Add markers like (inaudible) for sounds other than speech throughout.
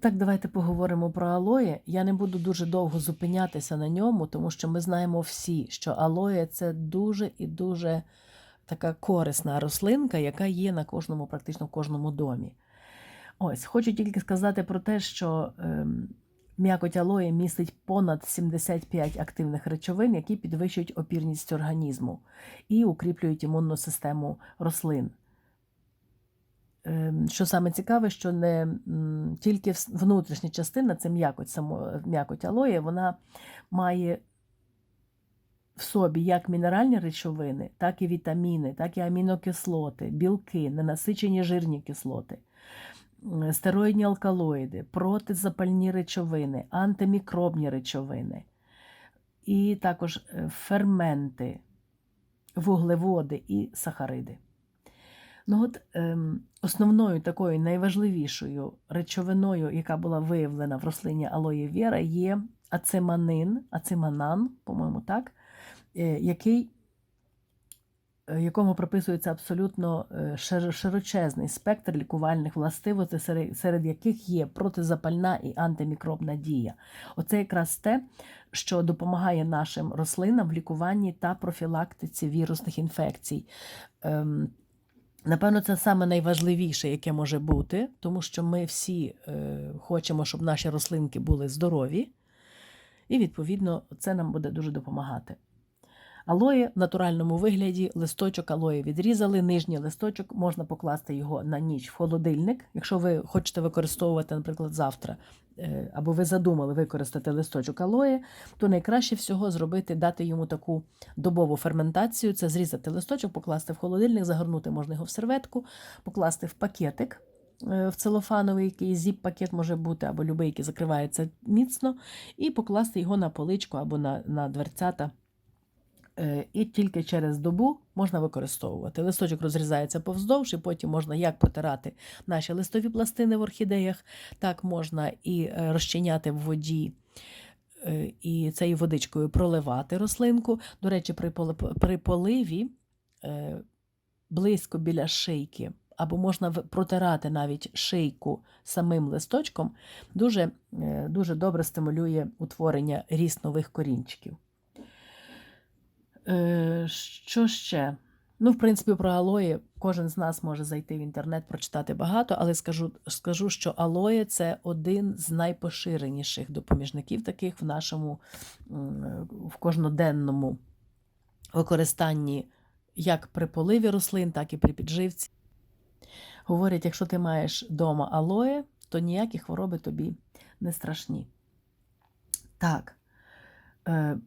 Так, давайте поговоримо про алоє. Я не буду дуже довго зупинятися на ньому, тому що ми знаємо всі, що алоє це дуже і дуже така корисна рослинка, яка є на кожному, практично в кожному домі. Ось, хочу тільки сказати про те, що ем, м'якоть алоє містить понад 75 активних речовин, які підвищують опірність організму і укріплюють імунну систему рослин. Ем, Що саме цікаве, що не тільки внутрішня частина, це м'якоть, само, м'якоть алоє, вона має в собі як мінеральні речовини, так і вітаміни, так і амінокислоти, білки, ненасичені жирні кислоти, стероїдні алкалоїди, протизапальні речовини, антимікробні речовини, і також е, ферменти, вуглеводи і сахариди. Ну от ем, основною такою найважливішою речовиною, яка була виявлена в рослині алоє віра, є ациманин, ациманан, по-моєму, так, е, який, е, якому прописується абсолютно е, широчезний спектр лікувальних властивостей, серед, серед яких є протизапальна і антимікробна дія. Оце якраз те, що допомагає нашим рослинам в лікуванні та профілактиці вірусних інфекцій. Напевно, це саме найважливіше, яке може бути, тому що ми всі е, хочемо, щоб наші рослинки були здорові, і, відповідно, це нам буде дуже допомагати. Алоє в натуральному вигляді, листочок алоє відрізали, нижній листочок можна покласти його на ніч в холодильник. Якщо ви хочете використовувати, наприклад, завтра, е, або ви задумали використати листочок алоє, то найкраще всього зробити, дати йому таку добову ферментацію. Це зрізати листочок, покласти в холодильник, загорнути можна його в серветку, покласти в пакетик. е, В целофановий який зіп-пакет може бути, або любий, який закривається міцно, і покласти його на поличку або на, на дверцята. Е, І тільки через добу можна використовувати. Листочок розрізається повздовж, і потім можна як протирати наші листові пластини в орхідеях, так можна і е, розчиняти в воді. е, І цією водичкою проливати рослинку. До речі, при, поливі близько біля шийки, або можна протирати навіть шийку самим листочком, дуже, дуже добре стимулює утворення ріст нових корінчиків. Е, Що ще? Ну, в принципі, про алоє кожен з нас може зайти в інтернет, прочитати багато, але скажу, скажу, що алоє це один з найпоширеніших допоміжників таких в нашому в кожноденному використанні як при поливі рослин, так і при підживці. Говорять, якщо ти маєш вдома алоє, то ніякі хвороби тобі не страшні. Так, е,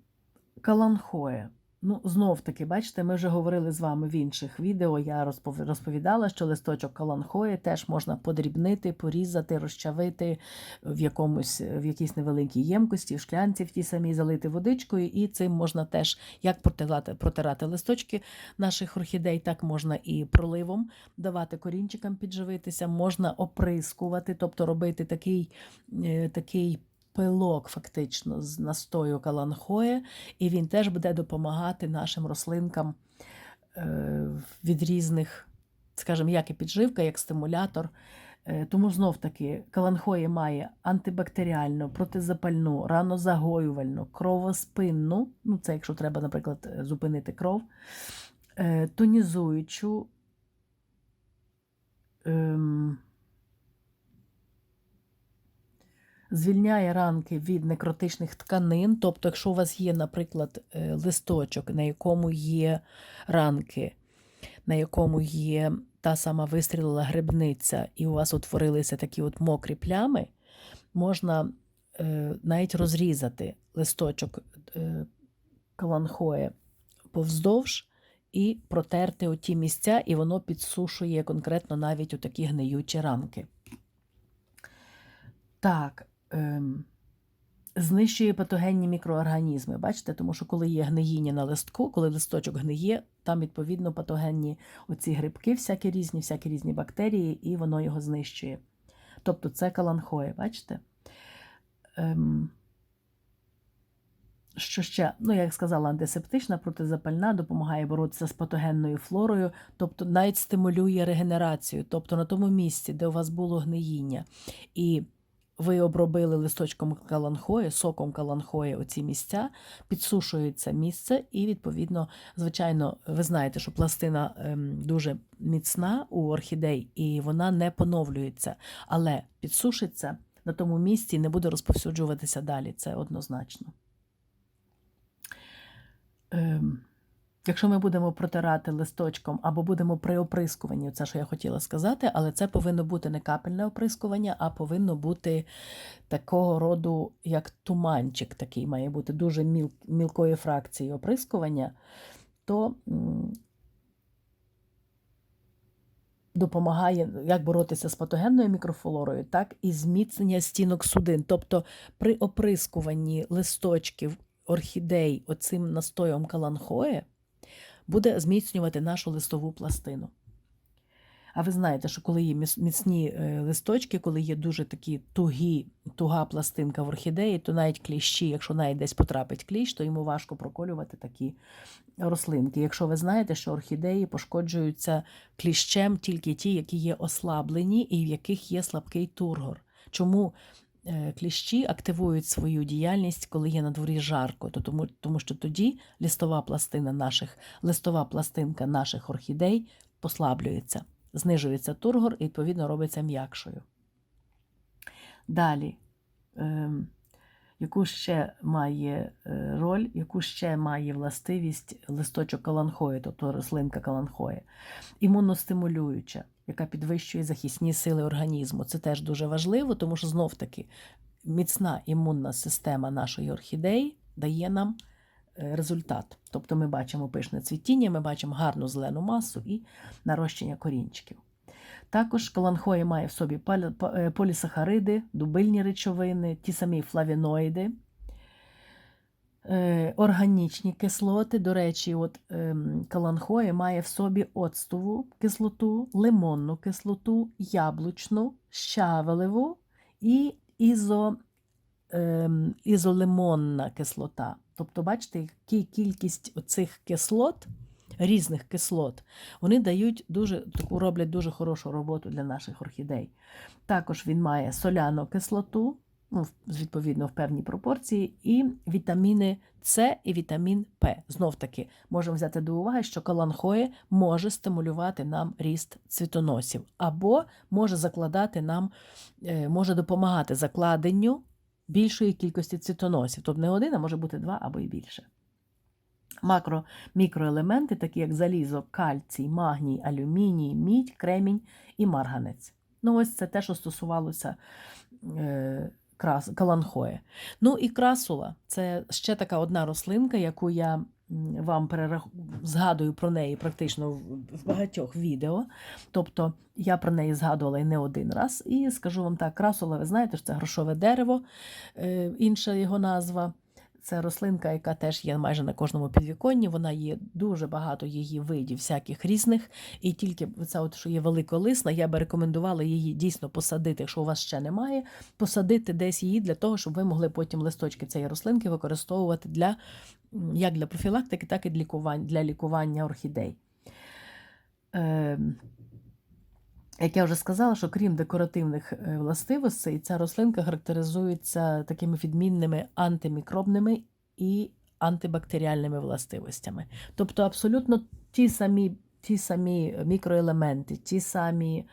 каланхоє. Ну, знов таки, бачите, ми вже говорили з вами в інших відео. Я розпов- розповідала, що листочок каланхої теж можна подрібнити, порізати, розчавити в якомусь в якійсь невеликій ємкості, в шклянці в тій самій залити водичкою, і цим можна теж як протирати, протирати листочки наших орхідей, так можна і проливом давати корінчикам підживитися, можна оприскувати, тобто робити такий, е, такий пилок фактично з настою каланхоє, і він теж буде допомагати нашим рослинкам е, від різних, скажімо, як і підживка, як стимулятор. Е, Тому знов таки каланхоє має антибактеріальну, протизапальну, ранозагоювальну, кровоспинну, ну це якщо треба, наприклад, е, зупинити кров, тонізуючу. ем, звільняє ранки від некротичних тканин. Тобто, якщо у вас є, наприклад, е, листочок, на якому є ранки, на якому є та сама вистрілила грибниця, і у вас утворилися такі от мокрі плями, можна е, навіть розрізати листочок е, каланхоє повздовж. І протерти оті місця, і воно підсушує конкретно навіть у такі гниючі ранки. Так, знищує патогенні мікроорганізми. Бачите, тому що коли є гниїння на листку, коли листочок гниє, там відповідно патогенні оці грибки, всякі різні, всякі різні бактерії, і воно його знищує. Тобто це каланхоє, бачите? Ем, що ще, ну, як сказала, антисептична, протизапальна, допомагає боротися з патогенною флорою, тобто навіть стимулює регенерацію. Тобто на тому місці, де у вас було гниїння, і ви обробили листочком каланхої, соком каланхої оці місця, підсушується місце, і, відповідно, звичайно, ви знаєте, що пластина ем, дуже міцна у орхідей, і вона не поновлюється, але підсушиться на тому місці і не буде розповсюджуватися далі. Це однозначно. Ем, Якщо ми будемо протирати листочком або будемо при оприскуванні, це що я хотіла сказати, але це повинно бути не капельне оприскування, а повинно бути такого роду, як туманчик, такий має бути дуже міл, мілкої фракції оприскування, то допомагає як боротися з патогенною мікрофлорою, так і зміцнення стінок судин. Тобто при оприскуванні листочків орхідей оцим настоєм каланхоє буде зміцнювати нашу листову пластину. А ви знаєте, що коли є міцні е, листочки, коли є дуже такі тугі, туга пластинка в орхідеї, то навіть кліщі, якщо навіть десь потрапить кліщ, то йому важко проколювати такі рослинки. Якщо ви знаєте, що орхідеї пошкоджуються кліщем тільки ті, які є ослаблені і в яких є слабкий тургор. Чому кліщі активують свою діяльність, коли є на дворі жарко? То тому, тому що тоді листова пластина наших, листова пластинка наших орхідей послаблюється, знижується тургор і, відповідно, робиться м'якшою. Далі, ем, яку ще має е, роль, яку ще має властивість листочок каланхої, тобто рослинка каланхої, імуностимулююча, яка підвищує захисні сили організму. Це теж дуже важливо, тому що знов таки міцна імунна система нашої орхідеї дає нам е, результат. Тобто ми бачимо пишне цвітіння, ми бачимо гарну зелену масу і нарощення корінчиків. Також каланхоя має в собі е, полісахариди, дубильні речовини, ті самі флавіноїди, органічні кислоти. До речі, от ем, каланхоя має в собі оцтову кислоту, лимонну кислоту, яблучну, щавелеву і ізо, ем, ізолимонна кислота. Тобто, бачите, кількість цих кислот, різних кислот, вони дають дуже роблять дуже хорошу роботу для наших орхідей. Також він має соляну кислоту, ну, відповідно в певній пропорції, і вітаміни С і вітамін П. Знов таки можемо взяти до уваги, що каланхоє може стимулювати нам ріст цвітоносів, або може закладати нам, е, може допомагати закладенню більшої кількості цвітоносів. Тобто не один, а може бути два або й більше. Макро, мікроелементи, такі як залізо, кальцій, магній, алюміній, мідь, кремінь і марганець. Ну, ось це те, що стосувалося е, каланхоє. Ну і красула це ще така одна рослинка, яку я вам перерах... згадую про неї практично в, в багатьох відео. Тобто я про неї згадувала і не один раз. І скажу вам так, красула, ви знаєте, що це грошове дерево, е, інша його назва. Це рослинка, яка теж є майже на кожному підвіконні. Вона є дуже багато її видів, всяких різних. І тільки це, от, що є великолисна, я би рекомендувала її дійсно посадити, якщо у вас ще немає, посадити десь її для того, щоб ви могли потім листочки цієї рослинки використовувати для, як для профілактики, так і для лікування, для лікування орхідей. Ем, як я вже сказала, що крім декоративних е, властивостей, ця рослинка характеризується такими відмінними антимікробними і антибактеріальними властивостями. Тобто абсолютно ті самі, ті самі мікроелементи, ті самі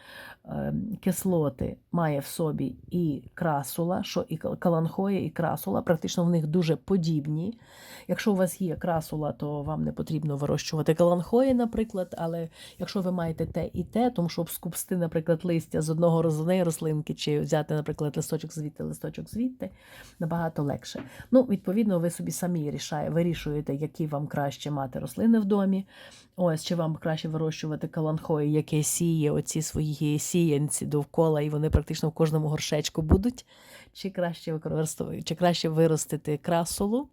е, кислоти має в собі і красула, що і каланхоя, і красула, практично в них дуже подібні. Якщо у вас є красула, то вам не потрібно вирощувати каланхої, наприклад, але якщо ви маєте те і те, тому щоб скупсти, наприклад, листя з одного роз- рослинки, чи взяти, наприклад, листочок звідти, листочок звідти, набагато легше. Ну, відповідно, ви собі самі рішає, вирішуєте, які вам краще мати рослини в домі. Ось чи вам краще вирощувати каланхої, яке сіє оці свої сіянці довкола, і вони практично в кожному горшечку будуть, чи краще використовувати, чи краще виростити красолу,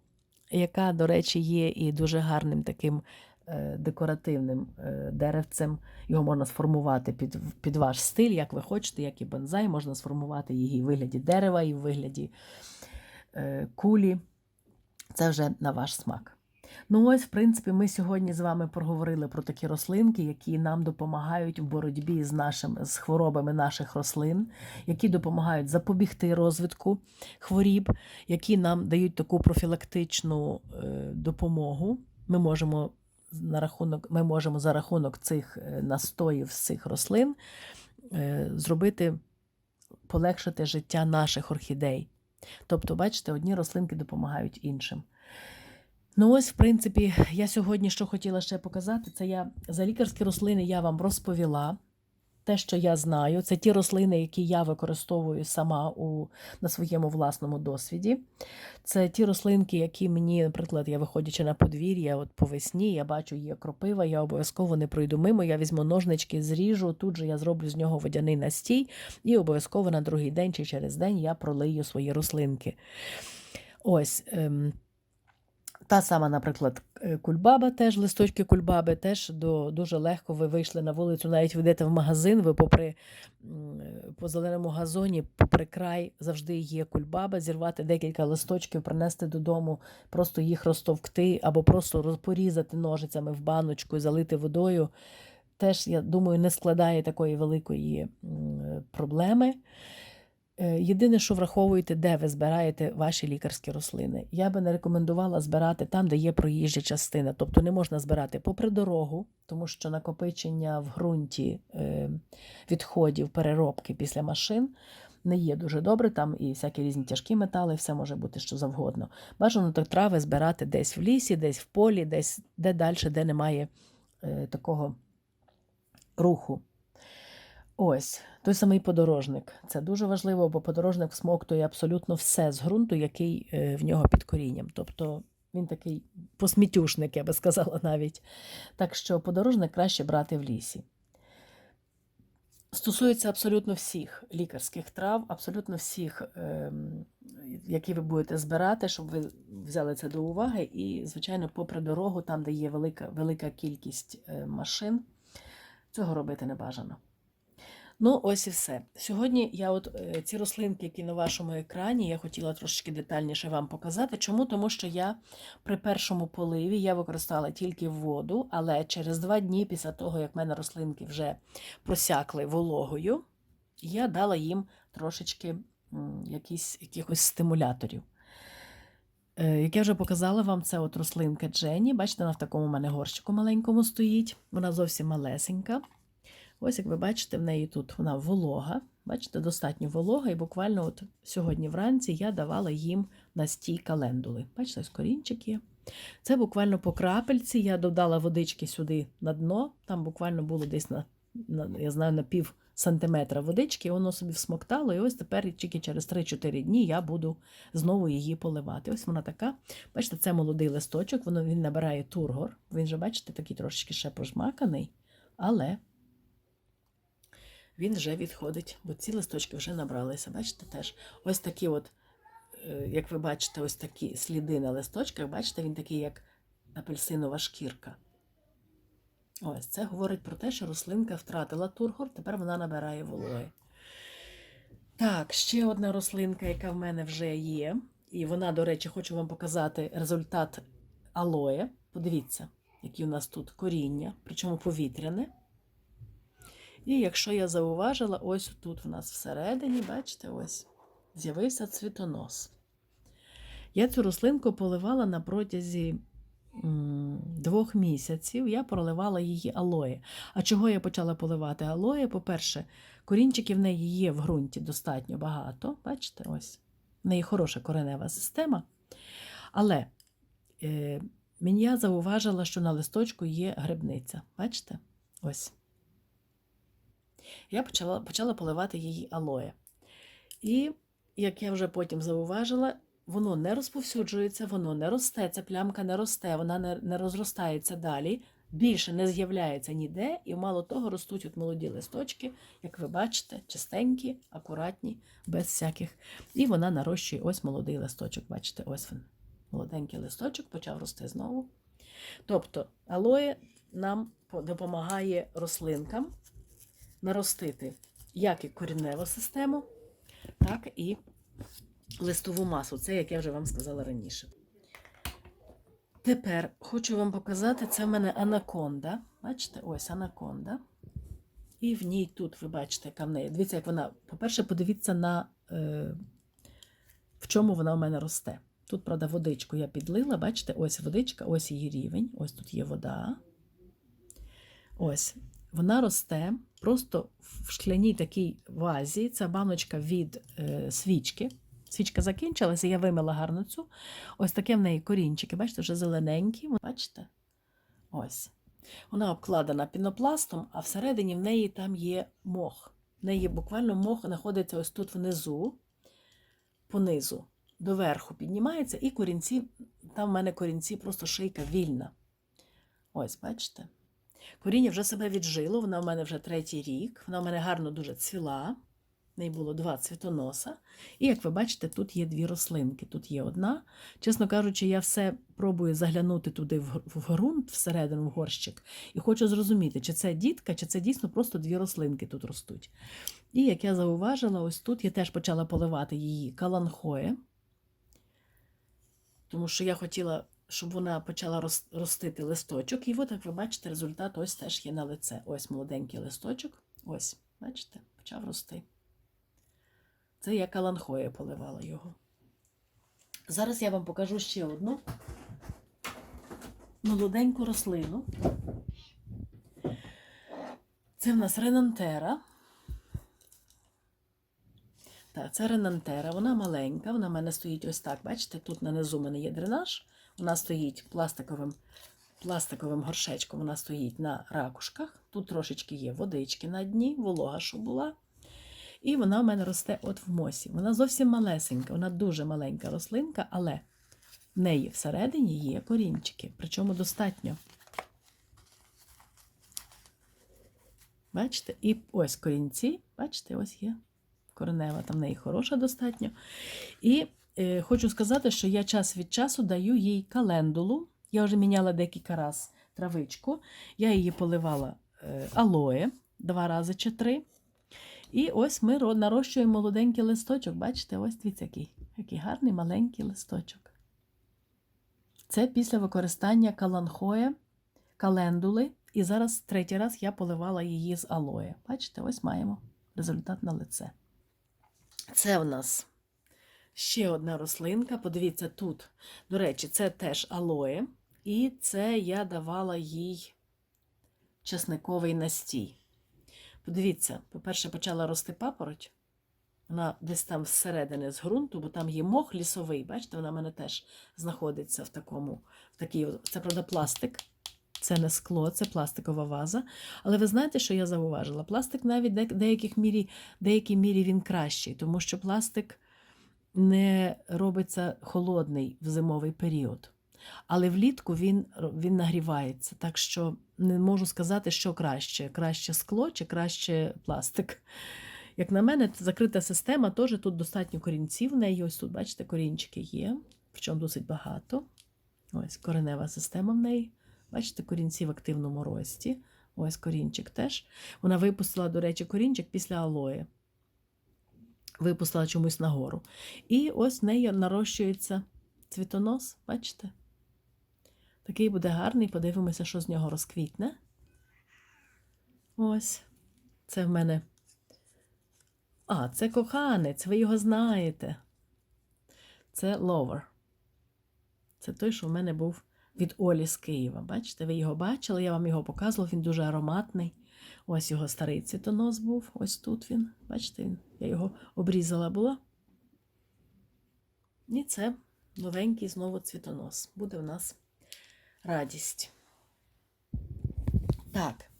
яка, до речі, є і дуже гарним таким е, декоративним е, деревцем. Його можна сформувати під, під ваш стиль, як ви хочете, як і бонзай, можна сформувати її в вигляді дерева, і в вигляді е, кулі. Це вже на ваш смак. Ну ось, в принципі, ми сьогодні з вами проговорили про такі рослинки, які нам допомагають в боротьбі з нашими з хворобами наших рослин, які допомагають запобігти розвитку хворіб, які нам дають таку профілактичну е, допомогу. Ми можемо на рахунок, ми можемо за рахунок цих е, настоїв з цих рослин е, зробити, полегшити життя наших орхідей. Тобто, бачите, одні рослинки допомагають іншим. Ну, ось, в принципі, я сьогодні що хотіла ще показати, це я за лікарські рослини я вам розповіла. Те, що я знаю, це ті рослини, які я використовую сама у, на своєму власному досвіді. Це ті рослинки, які мені, наприклад, я виходячи на подвір'я, от по весні, я бачу, є кропива, я обов'язково не пройду мимо, я візьму ножнички, зріжу, тут же я зроблю з нього водяний настій, і обов'язково на другий день чи через день я пролию свої рослинки. Ось. Ем, та сама, наприклад, е, кульбаба, теж листочки кульбаби, теж до, дуже легко ви вийшли на вулицю, навіть ви йдете в магазин, ви попри е, по зеленому газоні, попри край завжди є кульбаба, зірвати декілька листочків, принести додому, просто їх розтовкти або просто роз- порізати ножицями в баночку і залити водою. Теж, я думаю, не складає такої великої е, проблеми. Е, Єдине, що враховуєте, де ви збираєте ваші лікарські рослини. Я би не рекомендувала збирати там, де є проїжджа частина. Тобто не можна збирати попри дорогу, тому що накопичення в ґрунті е, відходів, переробки після машин не є дуже добре. Там і всякі різні тяжкі метали, все може бути що завгодно. Бажано так трави збирати десь в лісі, десь в полі, десь де далі, де немає е, такого руху. Ось той самий подорожник. Це дуже важливо, бо подорожник всмоктує абсолютно все з ґрунту, який е, в нього під корінням. Тобто він такий посмітюшник, я би сказала навіть. Так що подорожник краще брати в лісі. Стосується абсолютно всіх лікарських трав, абсолютно всіх, ем, які ви будете збирати, щоб ви взяли це до уваги. І, звичайно, попри дорогу, там, де є велика, велика кількість е, машин, цього робити не бажано. Ну, ось і все. Сьогодні я от е, ці рослинки, які на вашому екрані, я хотіла трошечки детальніше вам показати. Чому? Тому що я при першому поливі я використала тільки воду, але через два дні після того, як в мене рослинки вже просякли вологою, я дала їм трошечки якісь, якихось стимуляторів. Е, Як я вже показала вам, це от рослинка Дженні. Бачите, вона в такому у мене горщику маленькому стоїть. Вона зовсім малесенька. Ось, як ви бачите, в неї тут вона волога. Бачите, достатньо волога, і буквально от сьогодні вранці я давала їм настій календули. Бачите, ось корінчик є. Це буквально по крапельці. Я додала водички сюди на дно. Там буквально було десь на, на я знаю, на пів сантиметра водички, і воно собі всмоктало. І ось тепер тільки через 3-4 дні я буду знову її поливати. Ось вона така. Бачите, це молодий листочок, воно він набирає тургор. Він же, бачите, такий трошечки ще пожмаканий, але він вже відходить, бо ці листочки вже набралися. Бачите, теж ось такі, от, е, як ви бачите, ось такі сліди на листочках, бачите, він такий, як апельсинова шкірка. Ось це говорить про те, що рослинка втратила тургор, тепер вона набирає вологи. Так, ще одна рослинка, яка в мене вже є. І вона, до речі, хочу вам показати результат алоє. Подивіться, які у нас тут коріння, причому повітряне. І якщо я зауважила, ось тут в нас всередині, бачите, ось з'явився цвітонос. Я цю рослинку поливала на протязі двох місяців. Я проливала її алоє. А чого я почала поливати алоє? По-перше, корінчиків в неї є в ґрунті достатньо багато. Бачите, ось. В неї хороша коренева система. Але е, мені я зауважила, що на листочку є грибниця. Бачите? Ось я почала, почала поливати її алоє. І, як я вже потім зауважила, воно не розповсюджується, воно не росте, ця плямка не росте, вона не, не розростається далі, більше не з'являється ніде, і мало того, ростуть от молоді листочки, як ви бачите, чистенькі, акуратні, без всяких. І вона нарощує ось молодий листочок. Бачите, ось він. Молоденький листочок почав рости знову. Тобто, алоє нам допомагає рослинкам наростити як і корінневу систему, так і листову масу. Це, як я вже вам сказала раніше. Тепер хочу вам показати, це в мене анаконда. Бачите, ось анаконда. І в ній тут, ви бачите, яка в неї. Дивіться, як вона. По-перше, подивіться на е, в чому вона у мене росте. Тут, правда, водичку я підлила, бачите, ось водичка, ось її рівень, ось тут є вода. Ось. Вона росте просто в шкляній такій вазі. Це баночка від е, свічки. Свічка закінчилася, я вимила гарно цю. Ось таке в неї корінчики, бачите, вже зелененькі. Бачите? Ось. Вона обкладена пінопластом, а всередині в неї там є мох. В неї буквально мох знаходиться ось тут внизу, понизу, доверху піднімається, і корінці, там в мене корінці, просто шийка вільна. Ось, бачите? Коріння вже себе віджило, вона в мене вже третій рік, вона в мене гарно дуже цвіла. В неї було два цвітоноса. І як ви бачите, тут є дві рослинки. Тут є одна. Чесно кажучи, я все пробую заглянути туди в ґрунт, всередину в горщик, і хочу зрозуміти, чи це дітка, чи це дійсно просто дві рослинки тут ростуть. І як я зауважила, ось тут я теж почала поливати її каланхоє, тому що я хотіла, щоб вона почала ростити листочок. І от, як ви бачите, результат ось теж є на лице. Ось молоденький листочок. Ось, бачите, почав рости. Це я каланхоє поливала його. Зараз я вам покажу ще одну молоденьку рослину. Це в нас ренантера. Так, це ренантера, вона маленька, вона в мене стоїть ось так. Бачите, тут на низу в мене є дренаж. Вона стоїть пластиковим, пластиковим горшечком, вона стоїть на ракушках. Тут трошечки є водички на дні, волога, що була. І вона в мене росте от в мосі. Вона зовсім малесенька, вона дуже маленька рослинка, але в неї всередині є корінчики, причому достатньо. Бачите? І ось корінці, бачите, ось є коренева, там в неї хороша достатньо. І хочу сказати, що я час від часу даю їй календулу. Я вже міняла декілька разів травичку. Я її поливала е, алоє два рази чи три. І ось ми нарощуємо молоденький листочок. Бачите, ось дивіться, який, який гарний маленький листочок. Це після використання каланхоя, календули. І зараз третій раз я поливала її з алоє. Бачите, ось маємо результат на лице. Це в нас ще одна рослинка. Подивіться, тут, до речі, це теж алоє. І це я давала їй часниковий настій. Подивіться, по-перше, почала рости папороть. Вона десь там зсередини з ґрунту, бо там є мох лісовий. Бачите, вона в мене теж знаходиться в такому, в такій, це правда пластик. Це не скло, це пластикова ваза. Але ви знаєте, що я зауважила? Пластик навіть мірі, деякій мірі він кращий, тому що пластик не робиться холодний в зимовий період. Але влітку він, він нагрівається. Так що не можу сказати, що краще: краще скло чи краще пластик. Як на мене, закрита система теж тут достатньо корінців в неї. Ось тут, бачите, корінчики є, причому досить багато. Ось коренева система в неї. Бачите, корінці в активному рості. Ось корінчик теж. Вона випустила, до речі, корінчик після алої. Випустила чомусь нагору. І ось в неї нарощується цвітонос, бачите? Такий буде гарний, подивимося, що з нього розквітне. Ось. Це в мене. А, це коханець, ви його знаєте. Це ловер. Це той, що в мене був від Олі з Києва. Бачите, ви його бачили, я вам його показувала, він дуже ароматний. Ось його старий цвітонос був, ось тут він. Бачите, я його обрізала була. І це новенький знову цвітонос. Буде в нас радість. Так,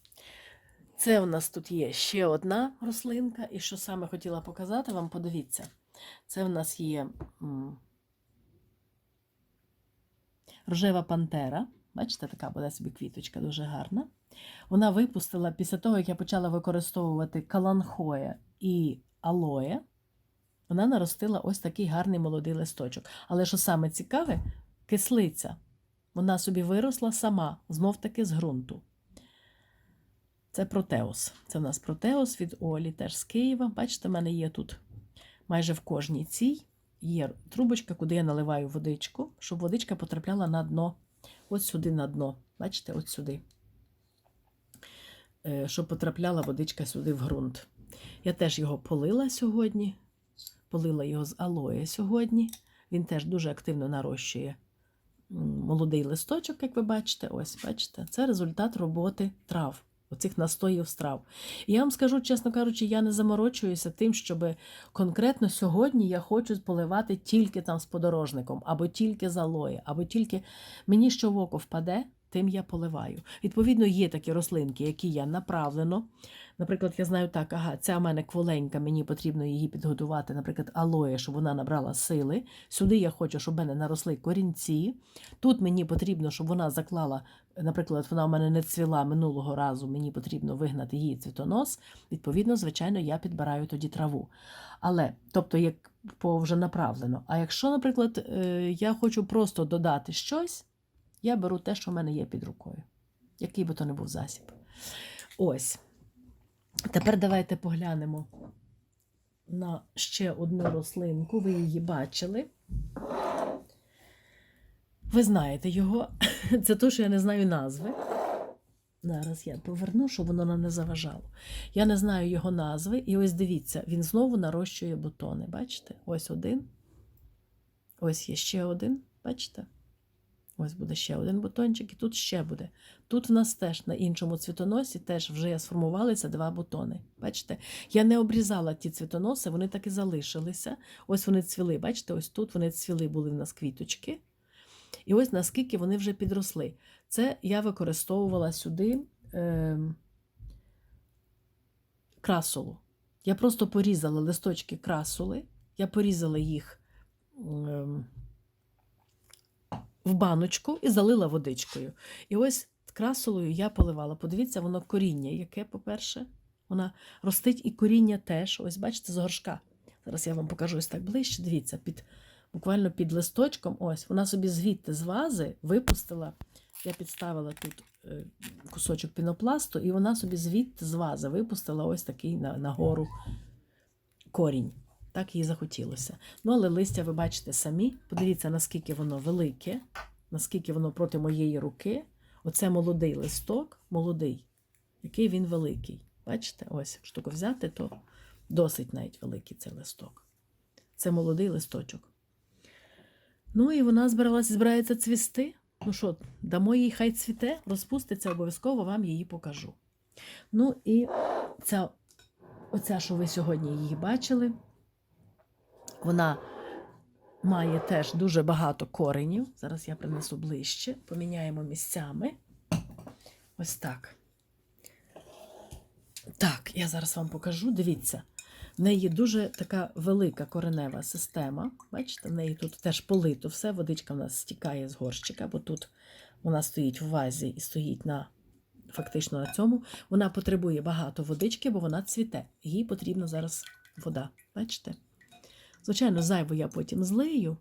це у нас тут є ще одна рослинка. І що саме хотіла показати вам, подивіться. Це в нас є рожева пантера. Бачите, така буде собі квіточка дуже гарна. Вона випустила після того, як я почала використовувати каланхоя і алоє, вона наростила ось такий гарний молодий листочок. Але що саме цікаве, кислиця. Вона собі виросла сама, знов таки з ґрунту. Це протеус. Це в нас протеус від Олі, теж з Києва. Бачите, в мене є тут майже в кожній цій є трубочка, куди я наливаю водичку, щоб водичка потрапляла на дно от сюди на дно. Бачите, от сюди. Е, Щоб потрапляла водичка сюди в ґрунт. Я теж його полила сьогодні. Полила його з алоє сьогодні. Він теж дуже активно нарощує молодий листочок, як ви бачите. Ось, бачите, це результат роботи трав, оцих настоїв з трав. І я вам скажу, чесно кажучи, я не заморочуюся тим, щоб конкретно сьогодні я хочу поливати тільки там з подорожником, або тільки з алоє, або тільки мені що в око впаде, тим я поливаю. Відповідно, є такі рослинки, які я направлено. Наприклад, я знаю так, ага, ця в мене кволенька, мені потрібно її підготувати, наприклад, алоє, щоб вона набрала сили. Сюди я хочу, щоб в мене наросли корінці. Тут мені потрібно, щоб вона заклала, наприклад, вона в мене не цвіла минулого разу, мені потрібно вигнати її цвітонос. Відповідно, звичайно, я підбираю тоді траву. Але, тобто, як по вже направлено. А якщо, наприклад, е, я хочу просто додати щось, я беру те, що в мене є під рукою, який би то не був засіб. Ось. Тепер давайте поглянемо на ще одну рослинку. Ви її бачили. Ви знаєте його. (laughs) Це то, що я не знаю назви. Зараз я поверну, щоб воно нам не заважало. Я не знаю його назви, і ось дивіться, він знову нарощує бутони. Бачите? Ось один. Ось є ще один. Бачите? Ось буде ще один бутончик, і тут ще буде. Тут в нас теж на іншому цвітоносі теж вже сформувалися два бутони. Бачите? Я не обрізала ті цвітоноси, вони так і залишилися. Ось вони цвіли. Бачите, ось тут вони цвіли, були в нас квіточки. І ось наскільки вони вже підросли. Це я використовувала сюди е, красолу. Я просто порізала листочки красули, я порізала їх е, в баночку і залила водичкою. І ось красолою я поливала. Подивіться, воно коріння, яке, по-перше, вона ростить і коріння теж. Ось, бачите, з горшка. Зараз я вам покажу ось так ближче. Дивіться, під, буквально під листочком, ось, вона собі звідти з вази випустила. Я підставила тут е, кусочок пінопласту, і вона собі звідти з вази випустила ось такий на, нагору корінь. Так їй захотілося. Ну, але листя ви бачите самі. Подивіться, наскільки воно велике, наскільки воно проти моєї руки. Оце молодий листок, молодий, який він великий. Бачите, ось, тако взяти, то досить навіть великий цей листок. Це молодий листочок. Ну і вона збиралася, збирається цвісти. Ну що, дамо їй хай цвіте, розпуститься, обов'язково вам її покажу. Ну і ця, оця, що ви сьогодні її бачили, вона має теж дуже багато коренів. Зараз я принесу ближче, поміняємо місцями. Ось так. Так, я зараз вам покажу. Дивіться, в неї дуже така велика коренева система. Бачите, в неї тут теж полито все, водичка в нас стікає з горщика, бо тут вона стоїть в вазі і стоїть на фактично на цьому. Вона потребує багато водички, бо вона цвіте. Їй потрібна зараз вода. Бачите? Звичайно, зайву я потім злию.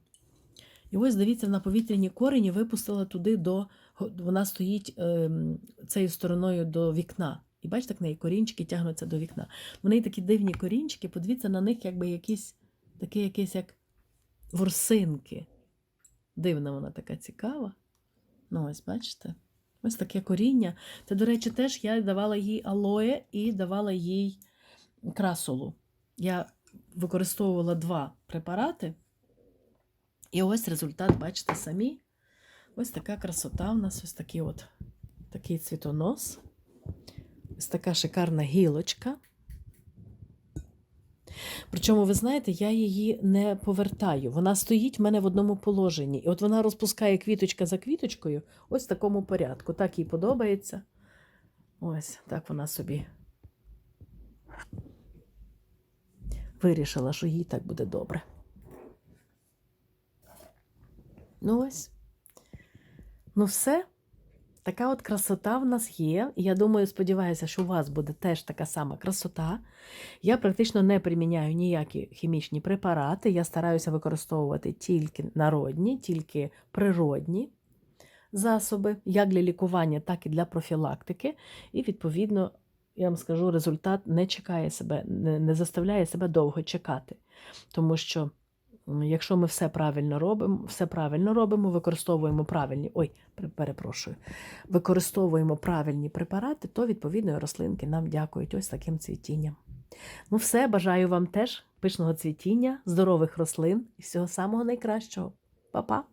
І ось, дивіться, на повітряні корені випустила туди до. Вона стоїть ем, цією стороною до вікна. І бачите, в неї корінчики тягнуться до вікна. В неї такі дивні корінчики, подивіться на них, якби якісь такі якісь як ворсинки. Дивна вона така цікава. Ну, ось бачите? Ось таке коріння. Це, до речі, теж я давала їй алоє і давала їй красолу. Я використовувала два препарати. І ось результат, бачите, самі. Ось така красота у нас, ось такий от такий цвітонос. Ось така шикарна гілочка. Причому, ви знаєте, я її не повертаю. Вона стоїть в мене в одному положенні. І от вона розпускає квіточка за квіточкою, ось в такому порядку. Так їй подобається. Ось так вона собі вирішила, що їй так буде добре. Ну ось. Ну, все. Така от красота в нас є. Я думаю, сподіваюся, що у вас буде теж така сама красота. Я практично не приміняю ніякі хімічні препарати. Я стараюся використовувати тільки народні, тільки природні засоби, як для лікування, так і для профілактики. І, відповідно, я вам скажу, результат не чекає себе, не, заставляє себе довго чекати. Тому що якщо ми все правильно робимо, все правильно робимо, використовуємо правильні, ой, перепрошую, використовуємо правильні препарати, то відповідно рослинки нам дякують ось таким цвітінням. Ну, все, бажаю вам теж пишного цвітіння, здорових рослин і всього самого найкращого. Па-па!